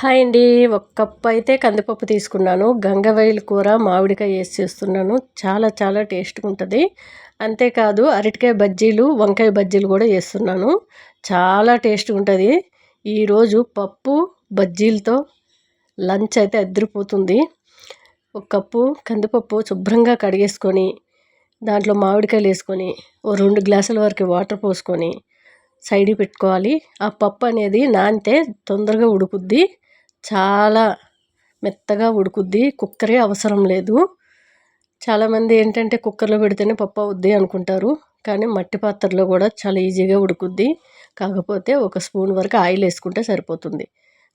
Hi అండి. ఒక cup అయితే కందిపప్పు తీసుకున్నాను. గంగవైలు కూర మామిడికాయ వేసి చేస్తున్నాను. చాలా చాలా టేస్ట్గా ఉంటుంది. అంతేకాదు అరటికాయ బజ్జీలు వంకాయ బజ్జీలు కూడా వేస్తున్నాను చాలా టేస్ట్గా ఉంటుంది. ఈరోజు పప్పు బజ్జీలతో లంచ్ అయితే అద్దరిపోతుంది. ఒక కప్పు కందిపప్పు శుభ్రంగా కడిగేసుకొని దాంట్లో మామిడికాయలు వేసుకొని ఓ రెండు గ్లాసుల వరకు వాటర్ పోసుకొని సైడ్ పెట్టుకోవాలి. ఆ పప్పు అనేది నానితే తొందరగా ఉడుకుద్ది. చాలా మెత్తగా ఉడుకుద్ది. కుక్కరే అవసరం లేదు. చాలామంది ఏంటంటే కుక్కర్లో పెడితేనే పప్పు అవుద్ది అనుకుంటారు. కానీ మట్టి పాత్రలో కూడా చాలా ఈజీగా ఉడుకుద్ది. కాకపోతే ఒక స్పూన్ వరకు ఆయిల్ వేసుకుంటే సరిపోతుంది.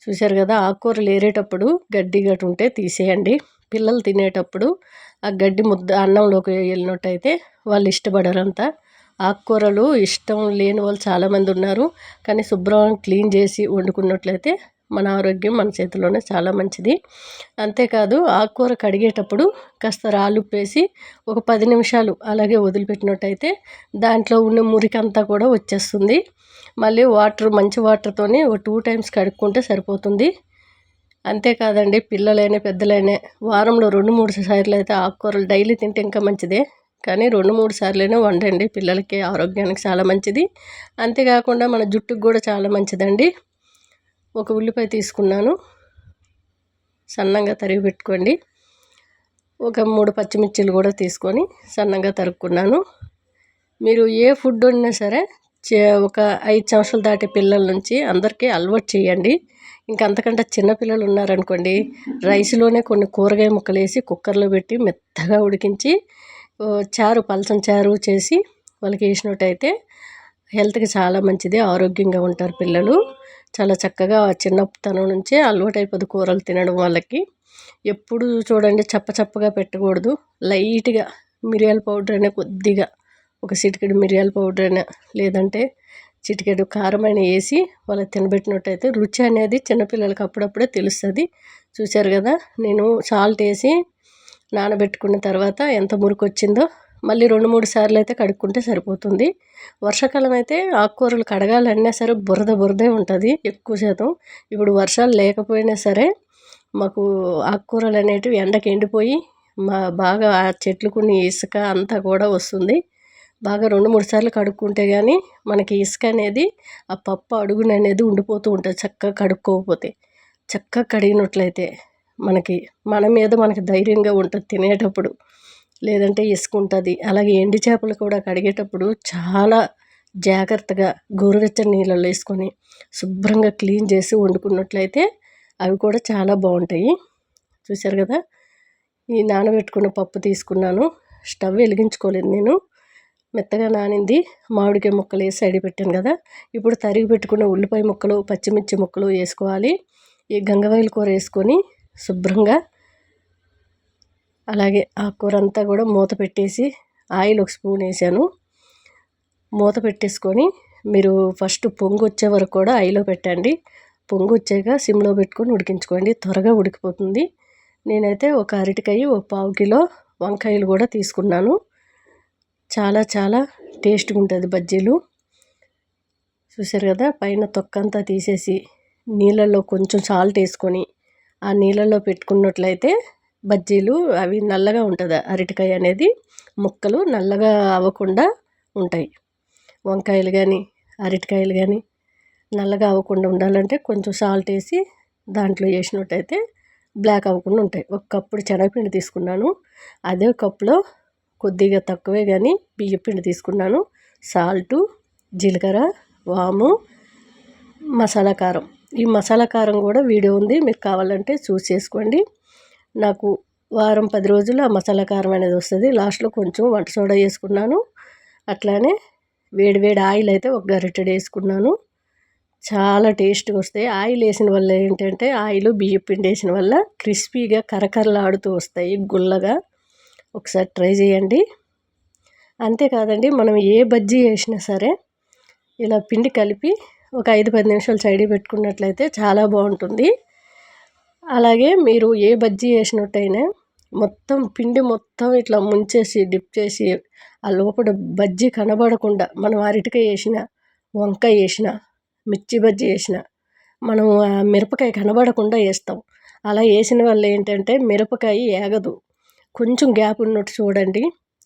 చూశారు కదా ఆకుకూరలు ఏరేటప్పుడు గడ్డి గట్టు ఉంటే తీసేయండి. పిల్లలు తినేటప్పుడు ఆ గడ్డి ముద్ద అన్నంలోకి వెళ్ళినట్టయితే వాళ్ళు ఇష్టపడరంతా. ఆకుకూరలు ఇష్టం లేని వాళ్ళు చాలామంది ఉన్నారు. కానీ శుభ్రం క్లీన్ చేసి వండుకున్నట్లయితే మన ఆరోగ్యం మన చేతిలోనే చాలా మంచిది. అంతేకాదు ఆకుకూర కడిగేటప్పుడు కాస్త రాళ్ళుప్పేసి ఒక పది నిమిషాలు అలాగే వదిలిపెట్టినట్టయితే దాంట్లో ఉన్న మురికంతా కూడా వచ్చేస్తుంది. మళ్ళీ వాటర్ మంచి వాటర్తోని ఒక టూ టైమ్స్ కడుక్కుంటే సరిపోతుంది. అంతేకాదండి పిల్లలైనా పెద్దలైనా వారంలో రెండు మూడు సార్లు అయితే ఆకుకూరలు డైలీ తింటే ఇంకా మంచిదే. కానీ రెండు మూడు సార్లైనా వండండి. పిల్లలకి ఆరోగ్యానికి చాలా మంచిది. అంతేకాకుండా మన జుట్టుకు కూడా చాలా మంచిదండి. ఒక ఉల్లిపాయ తీసుకున్నాను. సన్నంగా తరిగి పెట్టుకోండి. ఒక మూడు పచ్చిమిర్చిలు కూడా తీసుకొని సన్నంగా తరుక్కున్నాను. మీరు ఏ ఫుడ్ వండినా సరే ఒక ఐదు సంవత్సరాలు దాటే పిల్లల నుంచి అందరికీ అలవాటు చేయండి. ఇంకంతకంటే చిన్నపిల్లలు ఉన్నారనుకోండి రైస్లోనే కొన్ని కూరగాయ ముక్కలు వేసి కుక్కర్లో పెట్టి మెత్తగా ఉడికించి చారు పలసం చారు చేసి వాళ్ళకి వేసినట్టయితే హెల్త్కి చాలా మంచిది ఆరోగ్యంగా ఉంటారు పిల్లలు. చాలా చక్కగా చిన్నతనం నుంచే అలవాటు కూరలు తినడం వాళ్ళకి. ఎప్పుడు చూడండి చప్ప చప్పగా పెట్టకూడదు. లైట్గా మిరియాల పౌడర్ అయినా కొద్దిగా ఒక చిటికెడు మిరియాల పౌడర్ అయినా లేదంటే చిటికెడు కారమైన వేసి వాళ్ళకి తినబెట్టినట్టయితే రుచి అనేది చిన్నపిల్లలకి అప్పుడప్పుడే తెలుస్తుంది. చూశారు కదా నేను సాల్ట్ వేసి నానబెట్టుకున్న తర్వాత ఎంత మురికి వచ్చిందో మళ్ళీ రెండు మూడు సార్లు అయితే కడుక్కుంటే సరిపోతుంది. వర్షాకాలం అయితే ఆకుకూరలు కడగాలన్నా సరే బురద బురదే ఉంటుంది ఎక్కువ శాతం. ఇప్పుడు వర్షాలు లేకపోయినా సరే మాకు ఆకుకూరలు అనేటివి ఎండకి ఎండిపోయి మా బాగా ఆ చెట్లు కొన్ని ఇసుక అంతా కూడా వస్తుంది. బాగా రెండు మూడు సార్లు కడుక్కుంటే కానీ మనకి ఇసుక అనేది ఆ పప్పు అడుగున అనేది ఉండిపోతూ ఉంటుంది చక్కగా కడుక్కోకపోతే. చక్కగా కడిగినట్లయితే మనకి మన మీద మనకి ధైర్యంగా ఉంటుంది తినేటప్పుడు. లేదంటే ఇసుక ఉంటుంది అలాగే ఎండి చేపలు కూడా కడిగేటప్పుడు చాలా జాగ్రత్తగా గోరువెచ్చని నీళ్ళల్లో వేసుకొని శుభ్రంగా క్లీన్ చేసి వండుకున్నట్లయితే అవి కూడా చాలా బాగుంటాయి. చూశారు కదా? ఈ నానబెట్టుకున్న పప్పు తీసుకున్నాను. స్టవ్ వెలిగించుకోలేదు నేను. మెత్తగా నానింది. మామిడికాయ ముక్కలు వేసి సైడ్ పెట్టాను కదా? ఇప్పుడు తరిగి పెట్టుకున్న ఉల్లిపాయ ముక్కలు పచ్చిమిర్చి ముక్కలు వేసుకోవాలి. ఈ గంగవాయిల కూర వేసుకొని శుభ్రంగా అలాగే ఆ కూర అంతా కూడా మూత పెట్టేసి ఆయిల్ ఒక స్పూన్ వేసాను. మూత పెట్టేసుకొని మీరు ఫస్ట్ పొంగు వచ్చే వరకు కూడా ఐలో పెట్టండి. పొంగు వచ్చాక సిమ్లో పెట్టుకొని ఉడికించుకోండి. త్వరగా ఉడికిపోతుంది. నేనైతే ఒక అరటికాయ ఒక పావు కిలో వంకాయలు కూడా తీసుకున్నాను. చాలా చాలా టేస్ట్గా ఉంటుంది బజ్జీలు. చూసారు కదా పైన తొక్కంతా తీసేసి నీళ్ళల్లో కొంచెం సాల్ట్ వేసుకొని ఆ నీళ్ళల్లో పెట్టుకున్నట్లయితే బజ్జీలు అవి నల్లగా ఉంటుంది. అరటికాయ అనేది ముక్కలు నల్లగా అవ్వకుండా ఉంటాయి. వంకాయలు కానీ అరటికాయలు కానీ నల్లగా అవ్వకుండా ఉండాలంటే కొంచెం సాల్ట్ వేసి దాంట్లో వేసినట్టయితే బ్లాక్ అవ్వకుండా ఉంటాయి. ఒక కప్పుడు శనగపిండి తీసుకున్నాను. అదే కప్పులో కొద్దిగా తక్కువే కానీ బియ్య పిండి తీసుకున్నాను. సాల్టు జీలకర్ర వాము మసాలా కారం. ఈ మసాలా కారం కూడా వీడియో ఉంది. మీకు కావాలంటే చూసి చేసుకోండి. నాకు వారం పది రోజులు ఆ మసాలా కారం అనేది వస్తుంది. లాస్ట్లో కొంచెం వంట సోడా వేసుకున్నాను. అట్లానే వేడి వేడి ఆయిల్ అయితే ఒక గరిటెడు వేసుకున్నాను. చాలా టేస్ట్గా వస్తాయి. ఆయిల్ వేసిన వల్ల ఏంటంటే ఆయిల్ బియ్యం పిండి వేసిన వల్ల క్రిస్పీగా కరకరలాడుతూ వస్తాయి గుల్లగా. ఒకసారి ట్రై చేయండి. అంతేకాదండి మనం ఏ బజ్జీ వేసినా సరే ఇలా పిండి కలిపి ఒక ఐదు పది నిమిషాలు సైడ్ పెట్టుకున్నట్లయితే చాలా బాగుంటుంది. అలాగే మీరు ఏ బజ్జీ వేసినట్టయినా మొత్తం పిండి మొత్తం ఇట్లా ముంచేసి డిప్ చేసి ఆ లోపల బజ్జీ కనబడకుండా మనం అరటికాయ వేసిన వంకాయ వేసిన మిర్చి బజ్జీ వేసిన మనం ఆ మిరపకాయ కనబడకుండా వేస్తాం అలా వేసిన వల్ల ఏంటంటే మిరపకాయ ఏగదు. కొంచెం గ్యాప్ ఉన్నట్టు చూడండి.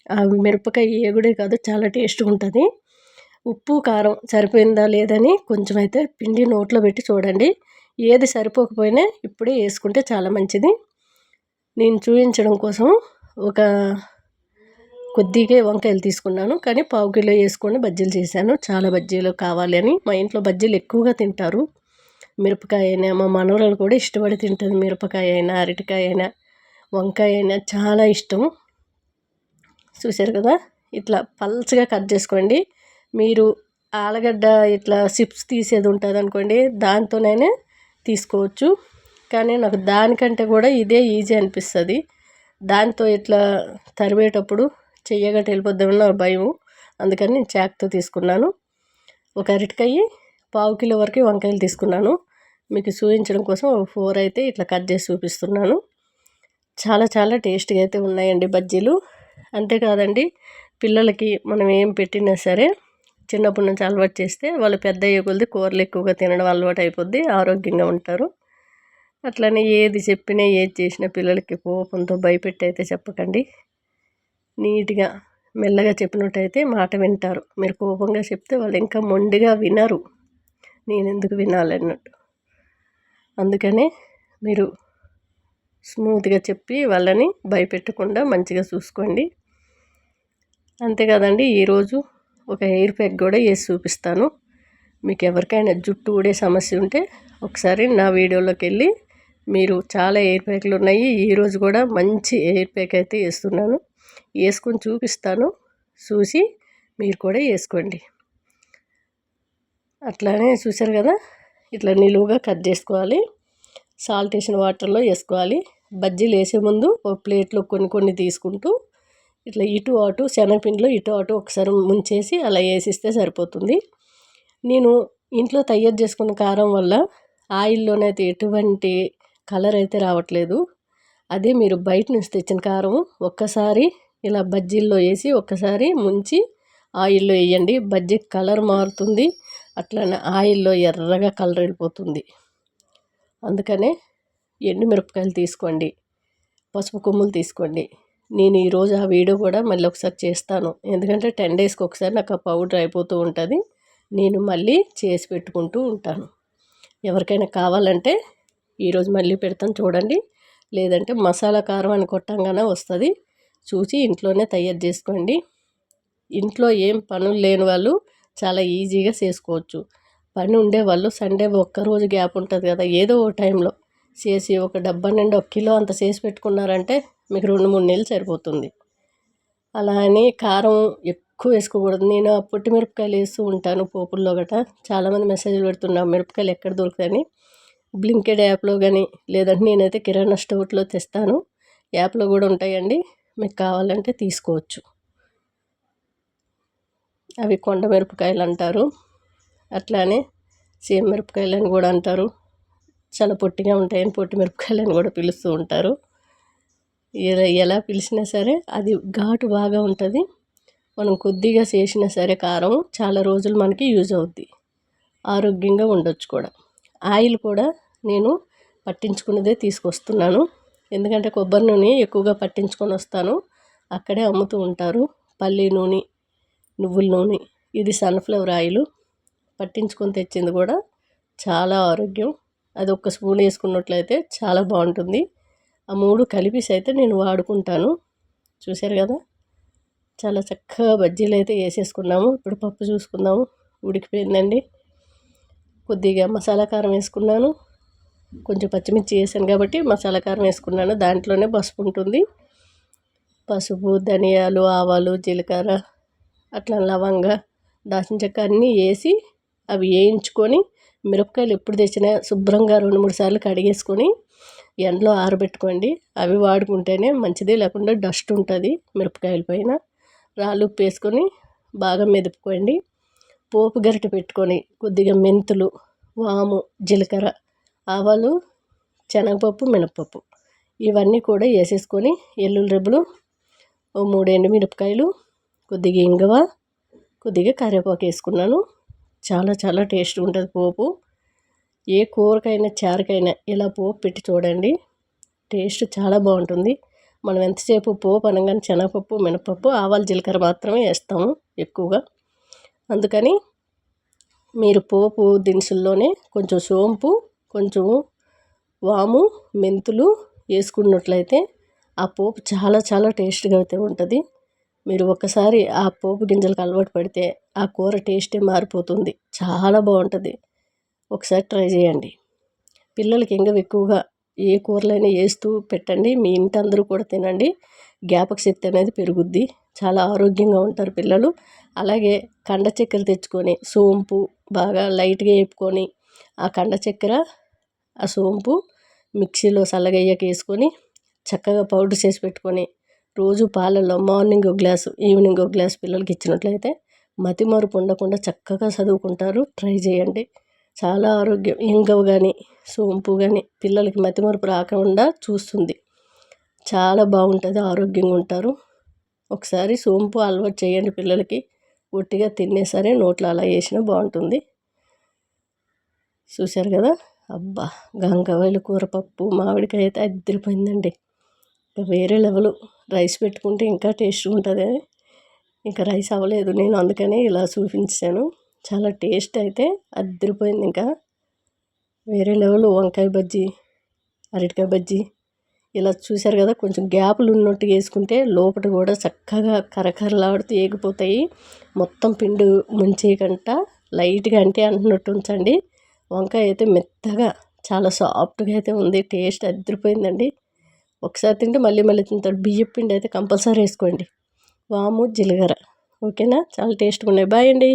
ఆ మిరపకాయ ఏగుడే కాదు చాలా టేస్ట్గా ఉంటుంది. ఉప్పు కారం సరిపోయిందా లేదని కొంచెం అయితే పిండి నోట్లో పెట్టి చూడండి. ఏది సరిపోకపోయినా ఇప్పుడే వేసుకుంటే చాలా మంచిది. నేను చూపించడం కోసం ఒక కొద్దిగా వంకాయలు తీసుకున్నాను. కానీ పావు కిలో వేసుకొని బజ్జీలు చేశాను. చాలా బజ్జీలు కావాలి అని. మా ఇంట్లో బజ్జీలు ఎక్కువగా తింటారు. మిరపకాయ అయినా మా మనవరాలు కూడా ఇష్టపడి తింటుంది మిరపకాయ అయినా అరటికాయ అయినా వంకాయ అయినా చాలా ఇష్టం. చూశారు కదా? ఇట్లా పల్చగా కట్ చేసుకోండి. మీరు ఆలుగడ్డ ఇట్లా చిప్స్ తీసేది ఉంటుంది అనుకోండి దాంతోనైనా తీసుకోవచ్చు. కానీ నాకు దానికంటే కూడా ఇదే ఈజీ అనిపిస్తుంది. దాంతో ఇట్లా తరిమేటప్పుడు చెయ్యగట్ట వెళ్ళిపోద్దామని భయం అందుకని నేను చాక్తో తీసుకున్నాను. ఒక అరటికాయ పావు కిలో వరకు వంకాయలు తీసుకున్నాను. మీకు చూపించడం కోసం ఫోర్ అయితే ఇట్లా కట్ చేసి చూపిస్తున్నాను. చాలా చాలా టేస్ట్గా అయితే ఉన్నాయండి బజ్జీలు. అంతేకాదండి పిల్లలకి మనం ఏం పెట్టినా సరే చిన్నప్పటి నుంచి అలవాటు చేస్తే వాళ్ళు పెద్ద అయ్యే కొద్ది కూరలు ఎక్కువగా తినడం అలవాటు అయిపోద్ది ఆరోగ్యంగా ఉంటారు. అట్లనే ఏది చెప్పినా ఏది చేసినా పిల్లలకి కోపంతో భయపెట్టి అయితే చెప్పకండి. నీట్గా మెల్లగా చెప్పినట్టయితే మాట వింటారు. మీరు కోపంగా చెప్తే వాళ్ళు ఇంకా మొండిగా వినరు. నేను ఎందుకు వినాలన్నట్టు అందుకనే మీరు స్మూత్గా చెప్పి వాళ్ళని భయపెట్టకుండా మంచిగా చూసుకోండి. అంతే కదండి ఈరోజు ఒక ఎయిర్ ప్యాక్ కూడా వేసి చూపిస్తాను. మీకు ఎవరికైనా జుట్టు ఊడే సమస్య ఉంటే ఒకసారి నా వీడియోలోకి వెళ్ళి మీరు చాలా ఎయిర్ ప్యాక్లు ఉన్నాయి. ఈరోజు కూడా మంచి ఎయిర్ ప్యాక్ అయితే వేస్తున్నాను. వేసుకొని చూపిస్తాను. చూసి మీరు కూడా వేసుకోండి. అట్లానే చూసారు కదా ఇట్లా నిలువుగా కట్ చేసుకోవాలి. సాల్ట్ వేసిన వాటర్లో వేసుకోవాలి. బజ్జీలు వేసే ముందు ఒక ప్లేట్లో కొన్ని కొన్ని తీసుకుంటూ ఇట్లా ఇటు అటు శనగపిండిలో ఇటు అటు ఒకసారి ముంచేసి అలా వేసిస్తే సరిపోతుంది. నేను ఇంట్లో తయారు చేసుకున్న కారం వల్ల ఆయిల్లోనైతే ఎటువంటి కలర్ అయితే రావట్లేదు. అదే మీరు బయట నుంచి తెచ్చిన కారం ఒక్కసారి ఇలా బజ్జీల్లో వేసి ఒక్కసారి ముంచి ఆయిల్లో వేయండి. బజ్జీ కలర్ మారుతుంది. అట్లనే ఆయిల్లో ఎర్రగా కలర్ వెళ్ళిపోతుంది. అందుకనే ఎండుమిరపకాయలు తీసుకోండి. పసుపు కొమ్ములు తీసుకోండి. నేను ఈరోజు ఆ వీడియో కూడా మళ్ళీ ఒకసారి చేస్తాను. ఎందుకంటే టెన్ డేస్కి ఒకసారి నాకు ఆ పౌడర్ అయిపోతూ ఉంటుంది. నేను మళ్ళీ చేసి పెట్టుకుంటూ ఉంటాను. ఎవరికైనా కావాలంటే ఈరోజు మళ్ళీ పెడతాను చూడండి. లేదంటే మసాలా కారం అని కొట్టంగానే వస్తుంది. చూసి ఇంట్లోనే తయారు చేసుకోండి. ఇంట్లో ఏం పనులు లేని వాళ్ళు చాలా ఈజీగా చేసుకోవచ్చు. పని ఉండే వాళ్ళు సండే ఒక్కరోజు గ్యాప్ ఉంటుంది కదా ఏదో ఒక టైంలో చేసి ఒక డబ్బా నిండా ఒక కిలో అంత చేసి పెట్టుకున్నారంటే మీకు రెండు మూడు నెలలు సరిపోతుంది. అలా అని కారం ఎక్కువ వేసుకోకూడదు. నేను పొట్టి మిరపకాయలు వేస్తూ ఉంటాను పోపుల్లో గట. చాలామంది మెసేజ్లు పెడుతున్నా మిరపకాయలు ఎక్కడ దొరుకుతాయని? బ్లింకెడ్ యాప్లో కానీ లేదంటే నేనైతే కిరాణా స్టోర్లో తెస్తాను. యాప్లో కూడా ఉంటాయండి. మీకు కావాలంటే తీసుకోవచ్చు. అవి కొండ మిరపకాయలు అంటారు. అట్లానే సేమ్ మిరపకాయలు అని కూడా అంటారు. చాలా పొట్టిగా ఉంటాయని పొట్టి మిరపకాయలు అని కూడా పిలుస్తూ ఉంటారు. ఎలా ఎలా పిలిచినా సరే అది ఘాటు బాగా ఉంటుంది. మనం కొద్దిగా చేసినా సరే కారం చాలా రోజులు మనకి యూజ్ అవుద్ది. ఆరోగ్యంగా ఉండొచ్చు కూడా. ఆయిల్ కూడా నేను పట్టించుకున్నదే తీసుకొస్తున్నాను. ఎందుకంటే కొబ్బరి నూనె ఎక్కువగా పట్టించుకొని వస్తాను. అక్కడే అమ్ముతూ ఉంటారు. పల్లి నూనె నువ్వుల నూనె ఇది సన్ఫ్లవర్ ఆయిల్ పట్టించుకొని తెచ్చింది కూడా చాలా ఆరోగ్యం. అది ఒక్క స్పూన్ వేసుకున్నట్లయితే చాలా బాగుంటుంది. ఆ మూడు కలిపేసి అయితే నేను వాడుకుంటాను. చూశారు కదా? చాలా చక్కగా బజ్జీలు అయితే వేసేసుకున్నాము. ఇప్పుడు పప్పు చూసుకుందాము. ఉడికిపోయిందండి. కొద్దిగా మసాలా కారం వేసుకున్నాను. కొంచెం పచ్చిమిర్చి వేసాను కాబట్టి మసాలా కారం వేసుకున్నాను. దాంట్లోనే పసుపు ఉంటుంది. పసుపు ధనియాలు ఆవాలు జీలకర్ర అట్లా లవంగ దాచిన చెక్క అన్నీ వేసి అవి వేయించుకొని మిరపకాయలు ఎప్పుడు తెచ్చినా శుభ్రంగా రెండు మూడు సార్లు కడిగేసుకొని ఎండలో ఆరబెట్టుకోండి. అవి వాడుకుంటేనే మంచిది లేకుండా డస్ట్ ఉంటుంది మిరపకాయల పైన. రాళ్ళు ఉప్పు వేసుకొని బాగా మెదుపుకోండి. పోపు గరిట పెట్టుకొని కొద్దిగా మెంతులు వాము జీలకర్ర ఆవాలు శనగపప్పు మినపప్పు ఇవన్నీ కూడా వేసేసుకొని ఎల్లుల్లి రెబ్బలు ఓ మూడు ఎండుమిరపకాయలు కొద్దిగా ఇంగవ కొద్దిగా కరివేపాకు వేసుకున్నాను. చాలా చాలా టేస్ట్ ఉంటుంది పోపు. ఏ కూరకైనా చారుకైనా ఇలా పోపు పెట్టి చూడండి. టేస్ట్ చాలా బాగుంటుంది. మనం ఎంతసేపు పోపు అనగానే శనగపప్పు మినపప్పు ఆవాలు జీలకర్ర మాత్రమే వేస్తాము ఎక్కువగా. అందుకని మీరు పోపు దినుసుల్లోనే కొంచెం సోంపు కొంచెం వాము మెంతులు వేసుకున్నట్లయితే ఆ పోపు చాలా చాలా టేస్ట్గా అయితే ఉంటుంది. మీరు ఒక్కసారి ఆ పోపు గింజలకు అలవాటు పడితే ఆ కూర టేస్టే మారిపోతుంది. చాలా బాగుంటుంది. ఒకసారి ట్రై చేయండి. పిల్లలకి ఇంకా ఎక్కువగా ఏ కూరలైనా వేస్తూ పెట్టండి. మీ ఇంటి అందరూ కూడా తినండి. జ్ఞాపక శక్తి అనేది పెరుగుద్ది. చాలా ఆరోగ్యంగా ఉంటారు పిల్లలు. అలాగే కండ చక్కెర తెచ్చుకొని సోంపు బాగా లైట్గా వేపుకొని ఆ కండ చక్కెర ఆ సోంపు మిక్సీలో చల్లగయ్యాక వేసుకొని చక్కగా పౌడర్ చేసి పెట్టుకొని రోజు పాలల్లో మార్నింగ్ ఒక గ్లాసు ఈవినింగ్ ఒక గ్లాస్ పిల్లలకి ఇచ్చినట్లయితే మతిమరుపు ఉండకుండా చక్కగా చదువుకుంటారు. ట్రై చేయండి. చాలా ఆరోగ్యం ఇంగవ కానీ సోంపు కానీ పిల్లలకి మతిమరుపు రాకుండా చూస్తుంది. చాలా బాగుంటుంది ఆరోగ్యంగా ఉంటారు. ఒకసారి సోంపు అలవాటు చేయండి పిల్లలకి. ఒట్టిగా తినే సరే నోట్లో అలా వేసినా బాగుంటుంది. చూశారు కదా? అబ్బా! గంగవాయలు కూర పప్పు మామిడికాయ అయితే అద్దరిపోయిందండి. వేరే లెవెల్. రైస్ పెట్టుకుంటే ఇంకా టేస్ట్గా ఉంటుంది. ఇంకా రైస్ అవ్వలేదు. నేను అందుకనే ఇలా చూపించాను. చాలా టేస్ట్ అయితే అద్దరిపోయింది ఇంకా. వేరే లెవెల్ వంకాయ బజ్జీ అరటికాయ బజ్జీ. ఇలా చూశారు కదా కొంచెం గ్యాపులు ఉన్నట్టు వేసుకుంటే లోపల కూడా చక్కగా కరకరలాడుతూ ఏగిపోతాయి. మొత్తం పిండి ముంచేయకంట లైట్గా అంటే అంటున్నట్టు ఉంచండి. వంకాయ అయితే మెత్తగా చాలా సాఫ్ట్గా అయితే ఉంది టేస్ట్ అద్దరిపోయిందండి. ఒకసారి తింటే మళ్ళీ మళ్ళీ తింటాడు బియ్యం పిండి అయితే కంపల్సరీ వేసుకోండి. వాము జీలకర్ర. ఓకేనా? చాలా టేస్ట్గా ఉన్నాయి. బాయ్ అండి.